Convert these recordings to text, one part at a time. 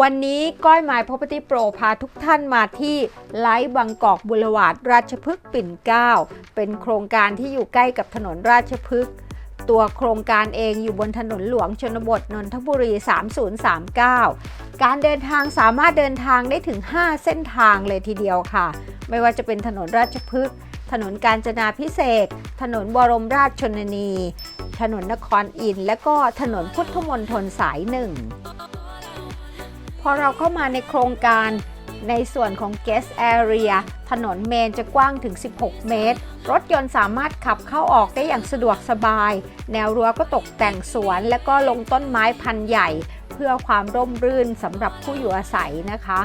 วันนี้ก้อยหมาย Property Pro พาทุกท่านมาที่ไลท์บางกอกบุรวาดราชพฤกษ์ปิ่นเกล้าเป็นโครงการที่อยู่ใกล้กับถนนราชพฤกษ์ตัวโครงการเองอยู่บนถนนหลวงชนบทนนทบุรี 3039 การเดินทางสามารถเดินทางได้ถึง 5 เส้นทางเลยทีเดียวค่ะ ไม่ว่าจะเป็นถนนราชพฤกษ์ถนนกาญจนาพิเศษ ถนนบรมราชชนนี ถนนนครอินทร์และก็ถนนพุทธมณฑลสายหนึ่ง พอเราเข้ามาในโครงการในส่วนของ guest area ถนนเมนจะกว้างถึง 16 เมตร รถยนต์สามารถขับเข้าออกได้อย่างสะดวกสบาย แนวรั้วก็ตกแต่งสวน และก็ลงต้นไม้พันธุ์ใหญ่ เพื่อความร่มรื่นสำหรับผู้อยู่อาศัยนะคะ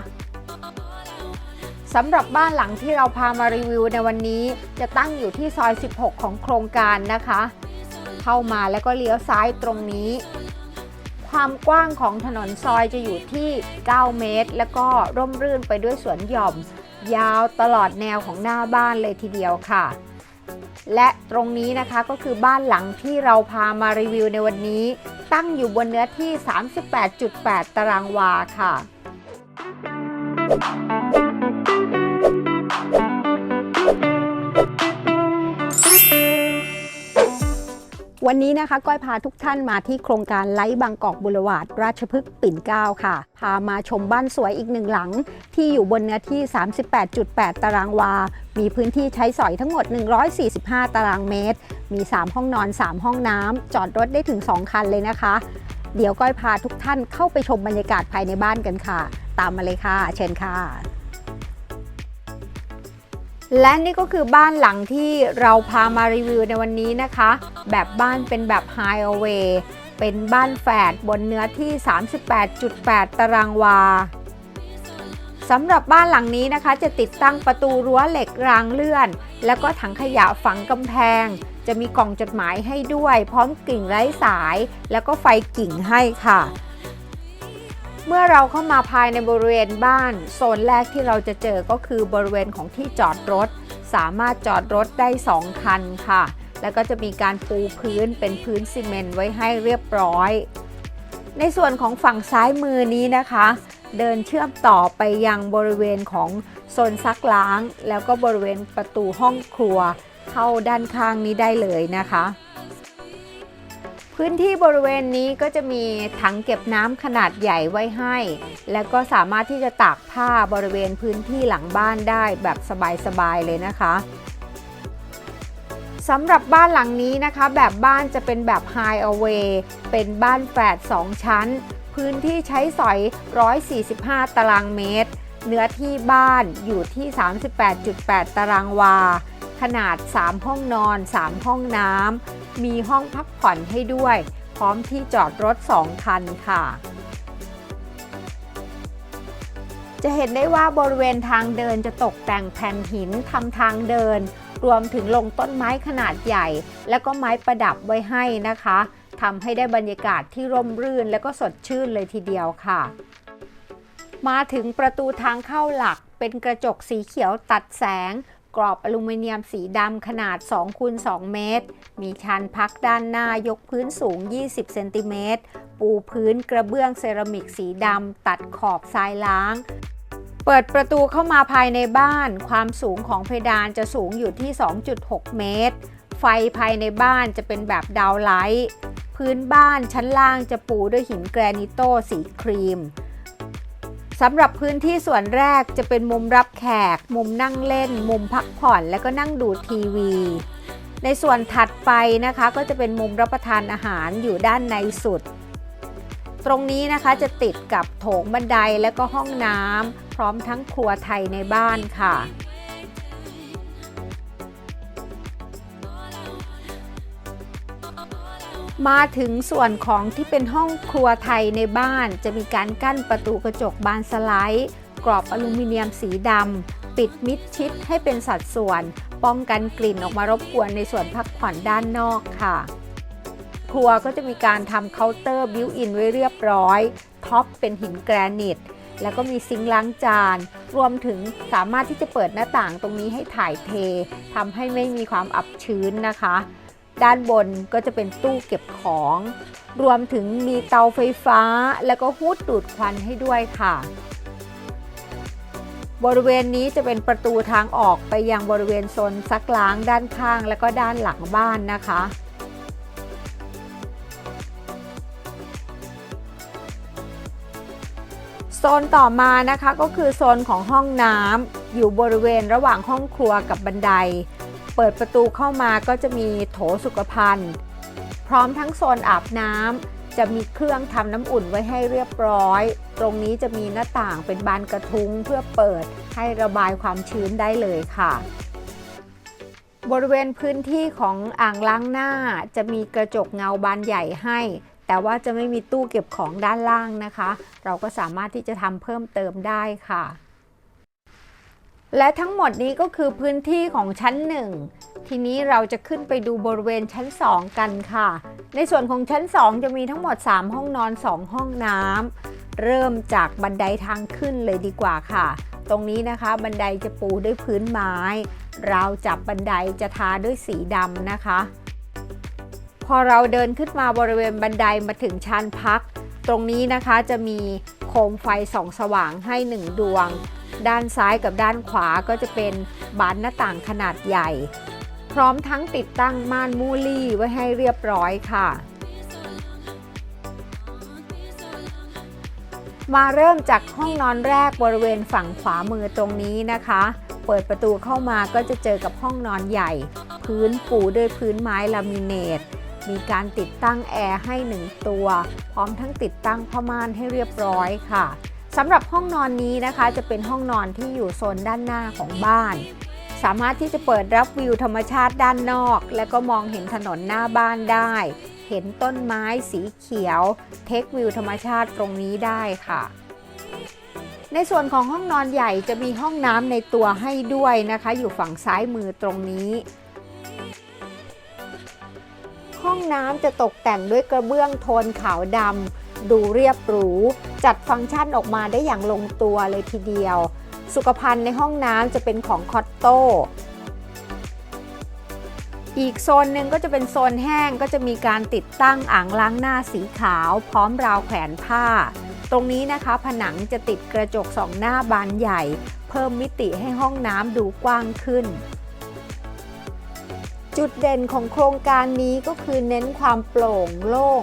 สำหรับบ้านหลังที่เราพามารีวิวในวันนี้ จะตั้งอยู่ที่ซอย 16 ของโครงการนะคะ เข้ามาแล้วก็เลี้ยวซ้ายตรงนี้ ความกว้างของถนนซอยจะอยู่ที่ 9 เมตร แล้วก็ร่มรื่นไปด้วยสวนหย่อม ยาวตลอดแนวของหน้าบ้านเลยทีเดียวค่ะ และตรงนี้นะคะก็คือบ้านหลังที่เราพามารีวิวในวันนี้ ตั้งอยู่บนเนื้อที่ 38.8 ตารางวาค่ะ วันนี้นะคะก้อยพาทุกท่านมาที่โครงการไลท์บางกอกบุรวาดราชพฤกษ์ปิ่นเกล้าค่ะ พามาชมบ้านสวยอีกหนึ่งหลัง ที่อยู่บนเนื้อที่ 38.8 ตารางวา มีพื้นที่ใช้สอยทั้งหมด 145 ตารางเมตร มี 3 ห้องนอน 3 ห้องน้ำจอดรถได้ถึง 2 คันเลยนะคะ เดี๋ยวก้อยพาทุกท่านเข้าไปชมบรรยากาศภายในบ้านกันค่ะ ตามมาเลยค่ะ เชิญค่ะ และนี่ก็คือบ้านหลังที่เราพามารีวิวในวันนี้นะคะ แบบบ้านเป็นแบบ High Away เป็นบ้านแฝดบนเนื้อที่ 38.8 ตารางวาสำหรับบ้านหลังนี้นะคะ จะติดตั้งประตูรั้วเหล็กรางเลื่อน แล้วก็ถังขยะฝังกำแพง จะมีกล่องจดหมายให้ด้วย พร้อมกิ่งไร้สาย แล้วก็ไฟกิ่งให้ค่ะ เมื่อเราเข้ามาภายในบริเวณบ้าน โซนแรกที่เราจะเจอก็คือบริเวณของที่จอดรถ สามารถจอดรถได้ 2 คันค่ะ แล้วก็จะมีการปูพื้นเป็นพื้นซีเมนต์ไว้ให้เรียบร้อย ในส่วนของฝั่งซ้ายมือนี้นะคะ เดินเชื่อมต่อไปยังบริเวณของโซนซักล้าง แล้วก็บริเวณประตูห้องครัว เข้าด้านข้างนี้ได้เลยนะคะ พื้นที่บริเวณนี้ก็จะมีถังเก็บน้ำขนาดใหญ่ไว้ให้ แล้วก็สามารถที่จะตากผ้าบริเวณพื้นที่หลังบ้านได้แบบสบายๆเลยนะคะสำหรับบ้านหลังนี้นะคะ แบบบ้านจะเป็นแบบ High Away เป็นบ้านแฝด2 ชั้น พื้นที่ใช้สอย 145 ตารางเมตร เนื้อที่บ้านอยู่ที่ 38.8 ตารางวา ขนาด 3 ห้องนอน 3 ห้องน้ำ มีห้องพักผ่อนให้ด้วย พร้อมที่จอดรถ 2 คันค่ะ จะเห็นได้ว่าบริเวณทางเดินจะตกแต่งแผ่นหินทำทางเดิน รวมถึงลงต้นไม้ขนาดใหญ่ แล้วก็ไม้ประดับไว้ให้นะคะทำให้ได้บรรยากาศที่ร่มรื่นและก็สดชื่นเลยทีเดียวค่ะ มาถึงประตูทางเข้าหลักเป็นกระจกสีเขียวตัดแสง กรอบอลูมิเนียมสีดำขนาด2คูณ2เมตร มีชานพักด้านหน้ายกพื้นสูง 20 เซนติเมตร ปูพื้นกระเบื้องเซรามิกสีดำตัดขอบทรายล้าง เปิดประตูเข้ามาภายในบ้าน ความสูงของเพดานจะสูงอยู่ที่ 2.6 เมตร ไฟภายในบ้านจะเป็นแบบดาวไลท์ พื้นบ้านชั้นล่างจะปูด้วยหินแกรนิโตสีครีม สำหรับพื้นที่ส่วนแรกจะเป็นมุมรับแขก มุมนั่งเล่น มุมพักผ่อน และก็นั่งดูทีวี ในส่วนถัดไปนะคะก็จะเป็นมุมรับประทานอาหารอยู่ด้านในสุด ตรงนี้นะคะจะติดกับโถงบันไดและก็ห้องน้ำพร้อมทั้งครัวไทยในบ้านค่ะ มาถึงส่วนของที่เป็นห้องครัวไทยในบ้าน จะมีการกั้นประตูกระจกบานสไลด์ กรอบอลูมิเนียมสีดำปิดมิดชิดให้เป็นสัดส่วน ป้องกันกลิ่นออกมารบกวนในส่วนพักผ่อนด้านนอกค่ะ ครัวก็จะมีการทำเคาน์เตอร์บิวอินไว้เรียบร้อยท็อปเป็นหินแกรนิตแล้วก็มีซิงค์ล้างจาน รวมถึงสามารถที่จะเปิดหน้าต่างตรงนี้ให้ถ่ายเททำให้ไม่มีความอับชื้นนะคะ ด้านบนก็จะเป็นตู้เก็บของ รวมถึงมีเตาไฟฟ้า แล้วก็ฮูดดูดควันให้ด้วยค่ะ บริเวณนี้จะเป็นประตูทางออกไปยังบริเวณโซนซักล้างด้านข้างและก็ด้านหลังบ้านนะคะโซนต่อมานะคะก็คือโซนของห้องน้ำอยู่บริเวณระหว่างห้องครัวกับบันได เปิดประตูเข้ามาก็จะมีโถสุขภัณฑ์ พร้อมทั้งโซนอาบน้ำจะมีเครื่องทำน้ำอุ่นไว้ให้เรียบร้อย ตรงนี้จะมีหน้าต่างเป็นบานกระทุ้งเพื่อเปิดให้ระบายความชื้นได้เลยค่ะ บริเวณพื้นที่ของอ่างล้างหน้าจะมีกระจกเงาบานใหญ่ให้ แต่ว่าจะไม่มีตู้เก็บของด้านล่างนะคะ เราก็สามารถที่จะทำเพิ่มเติมได้ค่ะ และทั้งหมดนี้ก็คือพื้นที่ของชั้น 1 ทีนี้เราจะขึ้นไปดูบริเวณชั้น 2 กันค่ะ ในส่วนของชั้น 2 จะมีทั้งหมด 3 ห้องนอน 2 ห้องน้ำเริ่มจากบันไดทางขึ้นเลยดีกว่าค่ะ ตรงนี้นะคะบันไดจะปูด้วยพื้นไม้ เราจับบันไดจะทาด้วยสีดำนะคะ พอเราเดินขึ้นมาบริเวณบันไดมาถึงชานพัก ตรงนี้นะคะจะมีโคมไฟส่องสว่างให้1ดวง ด้านซ้ายกับด้านขวาก็จะเป็นบานหน้าต่างขนาดใหญ่ พร้อมทั้งติดตั้งม่านมูลี่ไว้ให้เรียบร้อยค่ะ มาเริ่มจากห้องนอนแรกบริเวณฝั่งขวามือตรงนี้นะคะ เปิดประตูเข้ามาก็จะเจอกับห้องนอนใหญ่ พื้นปูด้วยพื้นไม้ลามิเนตมีการติดตั้งแอร์ให้1ตัว พร้อมทั้งติดตั้งผ้าม่านให้เรียบร้อยค่ะ สำหรับห้องนอนนี้นะคะ จะเป็นห้องนอนที่อยู่โซนด้านหน้าของบ้าน สามารถที่จะเปิดรับวิวธรรมชาติด้านนอก และก็มองเห็นถนนหน้าบ้านได้ เห็นต้นไม้สีเขียว เทควิวธรรมชาติตรงนี้ได้ค่ะ ในส่วนของห้องนอนใหญ่จะมีห้องน้ำในตัวให้ด้วยนะคะ อยู่ฝั่งซ้ายมือตรงนี้ห้องน้ำจะตกแต่งด้วยกระเบื้องโทนขาวดำ ดูเรียบหรู จัดฟังก์ชันออกมาได้อย่างลงตัวเลยทีเดียว สุขภัณฑ์ในห้องน้ำจะเป็นของคอตโต้อีกโซนหนึ่งก็จะเป็นโซนแห้งก็จะมีการติดตั้งอ่างล้างหน้าสีขาว พร้อมราวแขวนผ้า ตรงนี้นะคะผนังจะติดกระจกสองหน้าบานใหญ่ เพิ่มมิติให้ห้องน้ำดูกว้างขึ้น จุดเด่นของโครงการนี้ก็คือเน้นความโปร่งโล่ง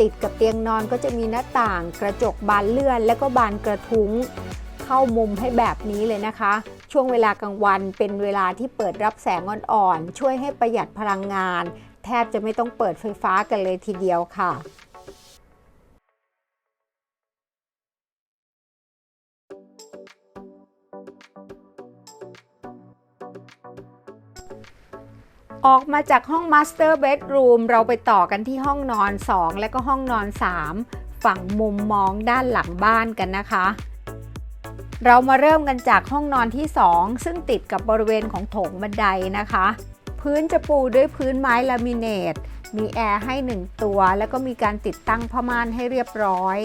ติดกับเตียงนอนก็จะมีหน้าต่างกระจกบานเลื่อน และก็บานกระทุ้ง เข้ามุมให้แบบนี้เลยนะคะ ช่วงเวลากลางวันเป็นเวลาที่เปิดรับแสงอ่อนๆ ช่วยให้ประหยัดพลังงาน แทบจะไม่ต้องเปิดไฟฟ้ากันเลยทีเดียวค่ะ ออกมาจากห้อง Master Bedroom เราไปต่อกันที่ห้องนอน 2 และก็ห้องนอน 3 ฝั่งมุมมองด้านหลังบ้านกันนะคะ เรามาเริ่มกันจากห้องนอนที่ 2 ซึ่งติดกับบริเวณของโถงบันไดนะคะ พื้นจะปูด้วยพื้นไม้ลามิเนต มีแอร์ให้ 1 ตัว แล้วก็มีการติดตั้งผ้าม่านให้เรียบร้อย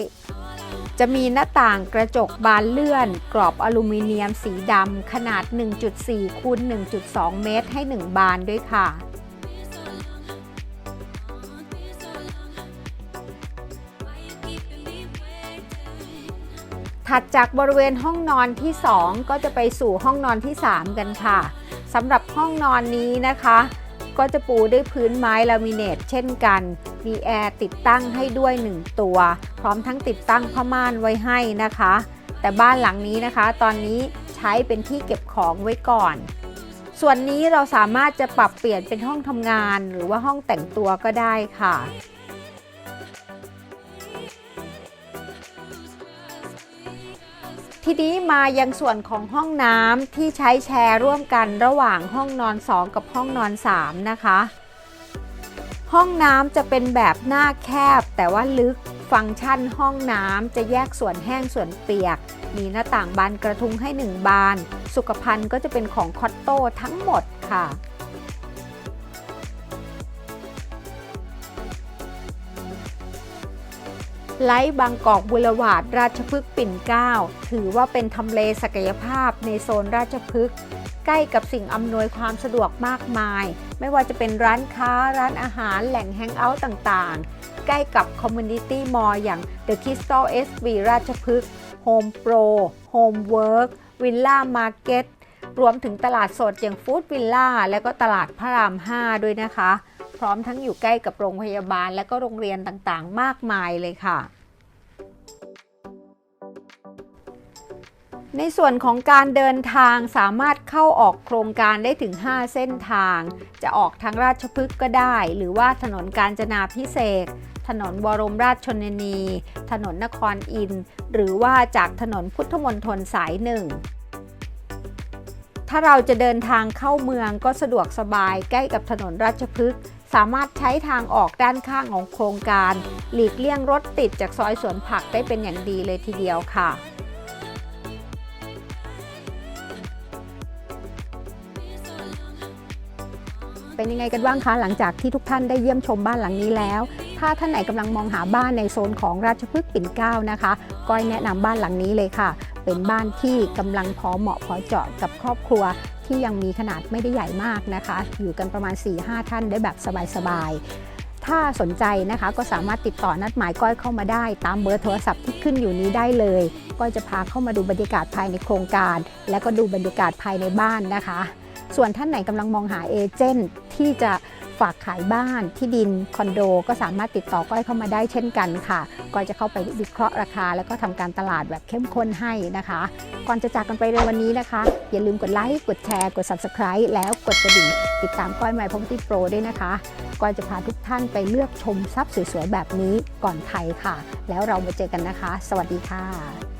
จะมีหน้าต่างกระจกบานเลื่อน กรอบอลูมิเนียมสีดำขนาด 1.4คูณ1.2 เมตรให้ 1 บานด้วยค่ะ ถัดจากบริเวณห้องนอนที่ 2 ก็จะไปสู่ห้องนอนที่ 3 กันค่ะสำหรับห้องนอนนี้นะคะ ก็จะปูด้วยพื้นไม้ลามิเนตเช่นกัน มีแอร์ติดตั้งให้ด้วย 1 ตัว ร้อมทั้งติดตั้งผ้าม่านไว้ให้นะคะ แต่บ้านหลังนี้นะคะ ตอนนี้ใช้เป็นที่เก็บของไว้ก่อน ส่วนนี้เราสามารถจะปรับเปลี่ยนเป็นห้องทำงาน หรือว่าห้องแต่งตัวก็ได้ค่ะทีนี้มายังส่วนของห้องน้ำที่ใช้แชร์ร่วมกันระหว่างห้องนอน 2 กับห้องนอน 3 นะคะ ห้องน้ำจะเป็นแบบหน้าแคบแต่ว่าลึก ฟังก์ชันห้องน้ำจะแยกส่วนแห้งส่วนเปียก มีหน้าต่างบานกระทุงให้ 1 บาน สุขภัณฑ์ก็จะเป็นของคอตโต้ทั้งหมดค่ะ ไลท์บางกอกบุรวาดราชพฤกษ์ปิ่นเกล้าถือว่าเป็นทำเลศักยภาพในโซนราชพฤกษ์ใกล้กับสิ่งอำนวยความสะดวกมากมาย ไม่ว่าจะเป็นร้านค้าร้านอาหารแหล่งแฮงเอาท์ต่างๆ ใกล้กับ Community Mall อย่าง The Crystal SB ราชพฤกษ์ Home Pro Home Work Villa Market รวมถึงตลาดสดอย่างฟู้ดวิลล่าและก็ตลาดพระราม 5 ด้วยนะคะ พร้อมทั้งอยู่ใกล้กับโรงพยาบาลและก็โรงเรียนต่างๆ มากมายเลยค่ะ ในส่วนของการเดินทางสามารถเข้าออกโครงการได้ถึง 5 เส้นทาง จะออกทางราชพฤกษ์ก็ได้ หรือว่าถนนกาญจนาพิเศษก ถนนบรมราชชนนี ถนนนครอินทร์หรือว่าจากถนนพุทธมณฑลสายหนึ่งถ้าเราจะเดินทางเข้าเมืองก็สะดวกสบายใกล้กับถนนราชพฤกษ์สามารถใช้ทางออกด้านข้างของโครงการ หลีกเลี่ยงรถติดจากซอยสวนผักได้เป็นอย่างดีเลยทีเดียวค่ะ เป็นยังไงกันบ้างคะหลังจากที่ทุกท่านได้เยี่ยมชมบ้านหลังนี้แล้ว ถ้าท่านไหนกำลังมองหาบ้านในโซนของราชพฤกษ์ปิ่นเกล้านะคะก้อยแนะนำบ้านหลังนี้เลยค่ะ เป็นบ้านที่กำลังพอเหมาะพอเจาะกับครอบครัวที่ยังมีขนาดไม่ได้ใหญ่มากนะคะ อยู่กันประมาณ 4-5 ท่านได้แบบสบายๆ ถ้าสนใจนะคะก็สามารถติดต่อนัดหมายก้อยเข้ามาได้ ตามเบอร์โทรศัพท์ที่ขึ้นอยู่นี้ได้เลยก้อยจะพาเข้ามาดูบรรยากาศภายในโครงการ และก็ดูบรรยากาศภายในบ้านนะคะ ส่วนท่านไหนกำลังมองหาเอเจนต์ที่จะ ฝากขายบ้านที่ดินคอนโด ก็สามารถติดต่อก้อยเข้ามาได้เช่นกันค่ะก้อยจะเข้าไปวิเคราะห์ราคา แล้วก็ทำการตลาดแบบเข้มข้นให้นะคะ ก่อนจะจากกันไปในวันนี้นะคะ อย่าลืมกดไลค์กดแชร์กด Subscribe แล้วกดกระดิ่งติดตามก้อยไมค์พงติโปรด้วยนะคะก้อยจะพาทุกท่านไปเลือกชมทรัพย์สวยๆแบบนี้ก่อนใครค่ะ แล้วเรามาเจอกันนะคะ สวัสดีค่ะ